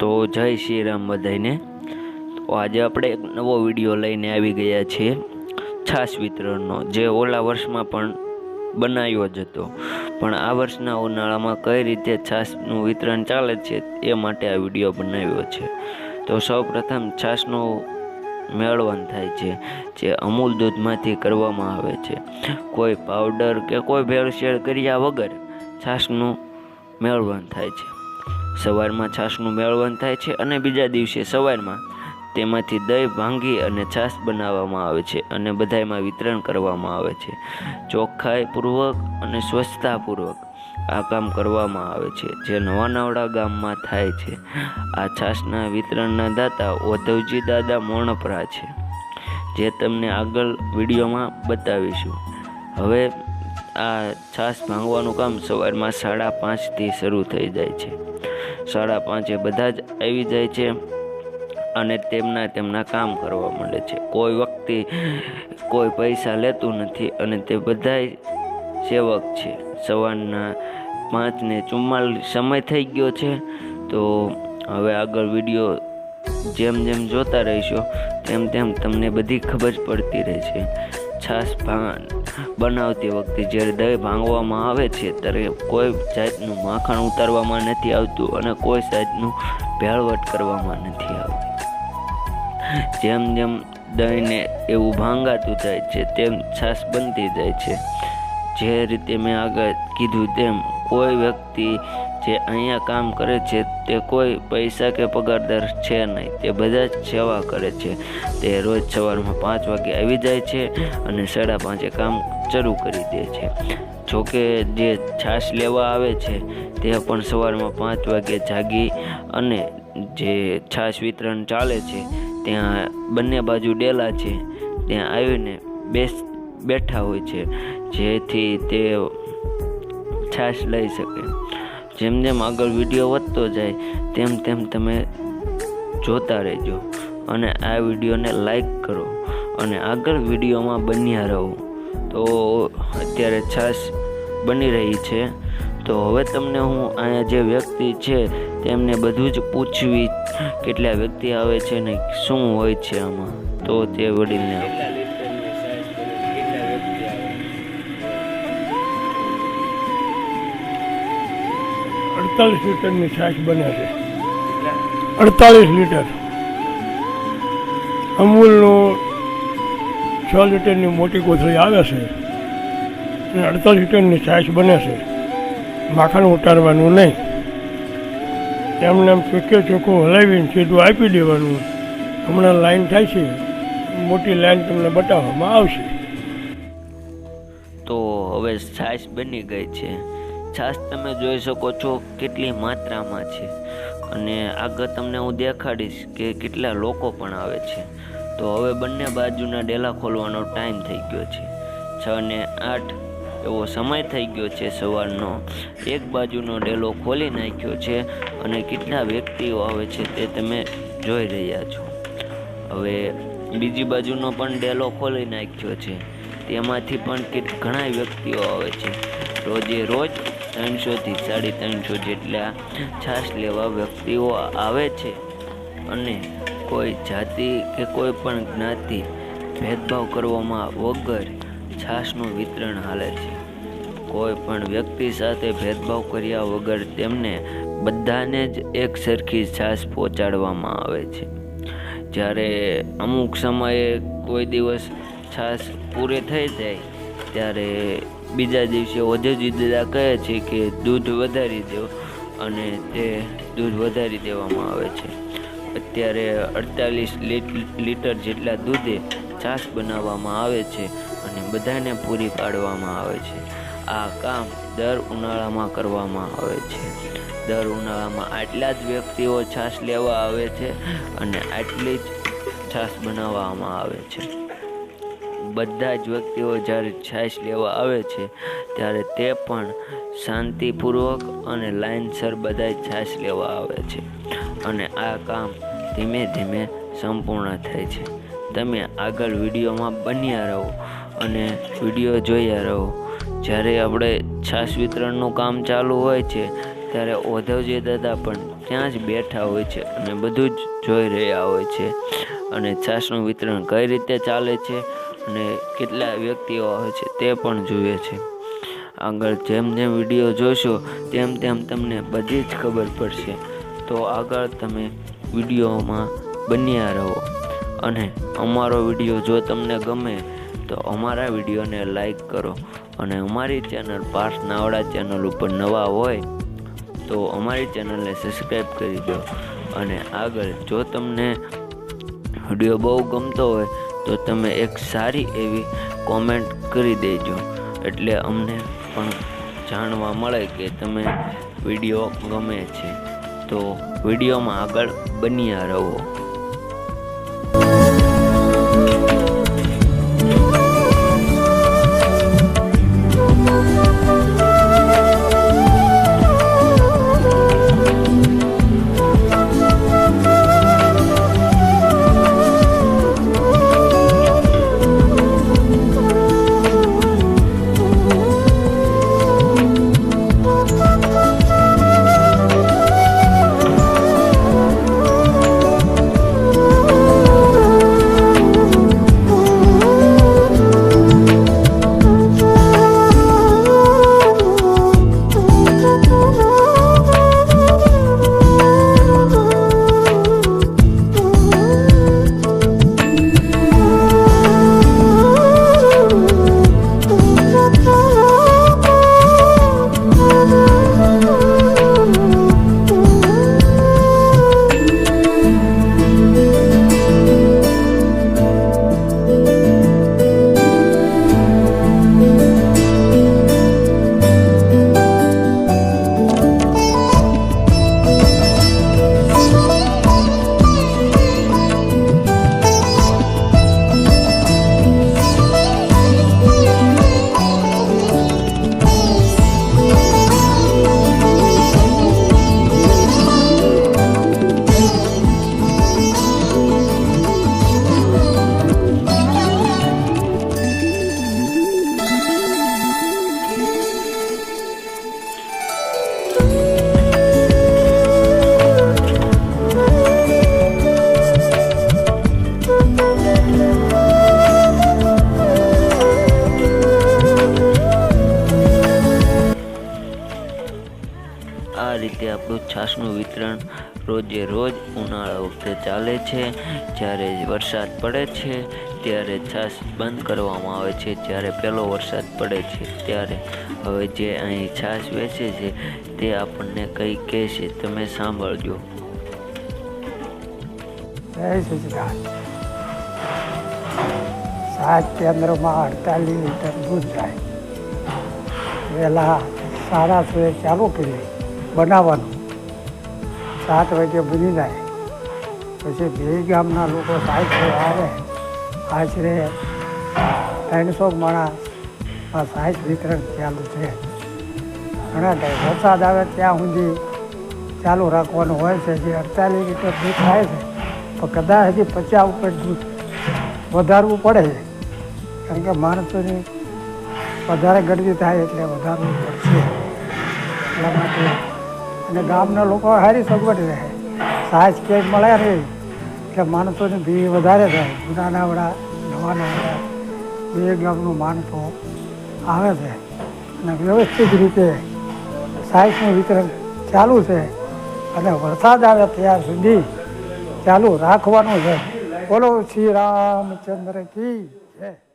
તો જય શ્રી રામ બધાને તો આજે આપણે એક નવો વીડિયો લઈને આવી ગયા છીએ છાશ વિતરણનો, જે ઓલા વર્ષમાં પણ બનાવ્યો જ હતો. પણ આ વર્ષના ઉનાળામાં કઈ રીતે છાશનું વિતરણ ચાલે છે એ માટે આ વીડિયો બનાવ્યો છે. તો સૌપ્રથમ છાશનું મેળવણ થાય છે, જે અમૂલ દૂધમાંથી કરવામાં આવે છે. કોઈ પાવડર કે કોઈ ભેળસેળ કર્યા વગર છાશનું મેળવણ થાય છે. સવારમાં છાશનું મેળવણ થાય છે અને બીજા દિવસે સવારમાં તેમાંથી દહીં ભાંગી અને છાશ બનાવવામાં આવે છે અને બધામાં વિતરણ કરવામાં આવે છે. ચોખ્ખાઈપૂર્વક અને સ્વચ્છતાપૂર્વક આ કામ કરવામાં આવે છે, જે નવાનાવડા ગામમાં થાય છે. આ છાશના વિતરણના દાતા ઓધવજી દાદા મોણપરા છે, જે તમને આગળ વિડીયોમાં બતાવીશું. હવે આ છાશ ભાંગવાનું કામ સવારમાં સાડા પાંચથી શરૂ થઈ જાય છે. સાડા પાંચે બધા જ આવી જાય છે અને તેમના તેમના કામ કરવા માંડે છે. કોઈ વ્યક્તિ કોઈ પૈસા લેતું નથી અને તે બધાય સેવક છે. સવારના પાંચને ચુમ્માલીસ સમય થઈ ગયો છે, તો હવે આગળ વીડિયો જેમ જેમ જોતા રહીશો, તેમ તેમ તમને બધી ખબર પડતી રહેશે છાસ ભાંગ બનાવતી વખતે જ્યારે દહીં ભાંગવામાં આવે છે, ત્યારે કોઈ જાતનું માખણ ઉતારવામાં નથી આવતું અને કોઈ જાતનું ભેળવટ કરવામાં નથી આવતી. જેમ જેમ દહીંને એવું ભાંગાતું જાય છે, તેમ છાશ બનતી જાય છે. જે રીતે મેં આગળ કીધું તેમ, કોઈ વ્યક્તિ જે અહીંયા કામ કરે છે, તે કોઈ પૈસા કે પગારદાર છે નહીં. તે બધા જ સેવા કરે છે. તે રોજ સવારમાં પાંચ વાગે આવી જાય છે અને સાડા પાંચે કામ શરૂ કરી દે છે. જોકે જે છાશ લેવા આવે છે, તે પણ સવારમાં પાંચ વાગે જાગી અને જે છાશ વિતરણ ચાલે છે, ત્યાં બંને બાજુ ડેલા છે. ત્યાં આવીને બેસ, બેઠા હોય છે, જેથી તે છાશ લઈ શકે. જેમ જેમ આગળ વીડિયો વધતો જાય, તેમ તેમ તમે જોતા રહેજો. અને આ વિડીયોને લાઈક કરો અને આગળ વિડીયોમાં બન્યા રહો. તો અત્યારે છાશ બની રહી છે. તો હવે તમને હું અહીંયા જે વ્યક્તિ છે, તેમને બધું જ પૂછવી કેટલા વ્યક્તિ આવે છે ને શું હોય છે આમાં. તો તે વડીલને અડતાલીસ લીટરની છાશ બને છે. અડતાલીસ લીટર. અમૂલનું છ લીટરની મોટી કોથળી આવે છે અને અડતાલીસ લીટરની છાશ બને છે. માખણ ઉતારવાનું નહીં. એમને એમ ચોખ્ખે ચોખ્ખું હલાવીને સીધું આપી દેવાનું. હમણાં લાઈન થાય છે. મોટી લાઈન તમને બતાવવામાં આવશે. તો હવે છાશ બની ગઈ છે. છાશ તમે જોઈ શકો છો કેટલી માત્રામાં છે. અને આગળ તમને હું દેખાડીશ કે કેટલા લોકો પણ આવે છે. તો હવે બંને બાજુના ડેલા ખોલવાનો ટાઈમ થઈ ગયો છે. છ ને આઠ એવો સમય થઈ ગયો છે સવારનો. એક બાજુનો ડેલો ખોલી નાખ્યો છે અને કેટલા વ્યક્તિઓ આવે છે તે તમે જોઈ રહ્યા છો. હવે બીજી બાજુનો પણ ડેલો ખોલી નાખ્યો છે. તેમાંથી પણ ઘણા વ્યક્તિઓ આવે છે. રોજે રોજ ત્રણસોથી સાડી ત્રણસો જેટલા છાશ લેવા વ્યક્તિઓ આવે છે અને કોઈ જાતિ કે કોઈ પણ જ્ઞાતિ ભેદભાવ કરવામાં વગર છાશનું વિતરણ હાલે છે. કોઈ પણ વ્યક્તિ સાથે ભેદભાવ કર્યા વગર તેમને બધાને જ એક સરખી છાશ પહોંચાડવામાં આવે છે. જ્યારે અમુક સમયે કોઈ દિવસ છાશ પૂરી થઈ જાય, ત્યારે બીજા દિવસે ઓજજી દાદા કહે છે કે દૂધ વધારી દો અને તે દૂધ વધારી દેવામાં આવે છે. અત્યારે અડતાલીસ લીટર જેટલા દૂધે છાશ બનાવવામાં આવે છે અને બધાને પૂરી પાડવામાં આવે છે. આ કામ દર ઉનાળામાં કરવામાં આવે છે. દર ઉનાળામાં આટલા જ વ્યક્તિઓ છાશ લેવા આવે છે અને આટલી જ છાશ બનાવવામાં આવે છે. બધા જ વ્યક્તિઓ જ્યારે છાશ લેવા આવે છે, ત્યારે તે પણ શાંતિપૂર્વક અને લાઇનસર બધા છાશ લેવા આવે છે. અને આ કામ ધીમે ધીમે સંપૂર્ણ થાય છે. તમે આગળ વિડીયોમાં બન્યા રહો અને વીડિયો જોયા રહો. જ્યારે આપણે છાશ વિતરણનું કામ ચાલુ હોય છે, ત્યારે ઓધવજી દાદા પણ ત્યાં જ બેઠા હોય છે અને બધું જ જોઈ રહ્યા હોય છે. અને છાશનું વિતરણ કઈ રીતે ચાલે છે અને કેટલા વ્યક્તિઓ છે તે પણ જુએ છે. આગળ જેમ જેમ વીડિયો જોશો, તેમ તેમ તમને બધી જ ખબર પડશે. તો આગળ તમે વિડીયોમાં બન્યા રહો. અને અમારો વીડિયો જો તમને ગમે, તો અમારા વિડીયોને લાઈક કરો. અને અમારી ચેનલ પાર્થ નાવડા ચેનલ ઉપર નવા હોય, તો અમારી ચેનલને સબસ્ક્રાઈબ કરી દો. અને આગળ જો તમને વીડિયો બહુ ગમતો હોય તો તમે એક સારી એવી કોમેન્ટ કરી દેજો. એટલે અમને પણ જાણવા મળે કે તમે વીડિયો ગમે છે. તો વિડીયોમાં આગળ બન્યા રહો. આ રીતે આપણું છાશનું વિતરણ રોજે રોજ ઉનાળા વખતે ચાલે છે. જ્યારે વરસાદ પડે છે, ત્યારે છાશ બંધ કરવામાં આવે છે. જ્યારે પહેલો વરસાદ પડે છે, ત્યારે હવે જે અહીં છાશ વેચે છે, તે આપણને કંઈ કહે છે, તમે સાંભળજો. સાત કેન્દ્રોમાં અડતાલીસ લીટર દૂધ થાય. પહેલાં સારા સુએ ચાલુ કરી બનાવવાનું. સાત વાગે બની જાય. પછી બે ગામના લોકો સાહિત્ય આવે, આશરે ત્રણસો માણસ આ સાહિત્ય વિતરણ ચાલુ છે. ઘણા ટાઈમ વરસાદ આવે ત્યાં સુધી ચાલુ રાખવાનું હોય છે. જે અડતાલીસ લીટર દૂધ થાય છે, તો કદાચ હજી પચાસ ઉપર દૂધ વધારવું પડે છે. કારણ કે માણસોની વધારે ગરદી થાય એટલે વધારવું પડશે. એટલા માટે અને ગામના લોકો સારી સગવડ રહે. સહાય કે મળે નહીં? એટલે માણસોની ભીડ વધારે થાય. જૂનાના વડા, નવાના વડા, બે ગામનું માણસો આવે છે. અને વ્યવસ્થિત રીતે સાહેબનું વિતરણ ચાલુ છે. અને વરસાદ આવે ત્યાં સુધી ચાલુ રાખવાનું છે. બોલો શ્રી રામચંદ્ર કી જય.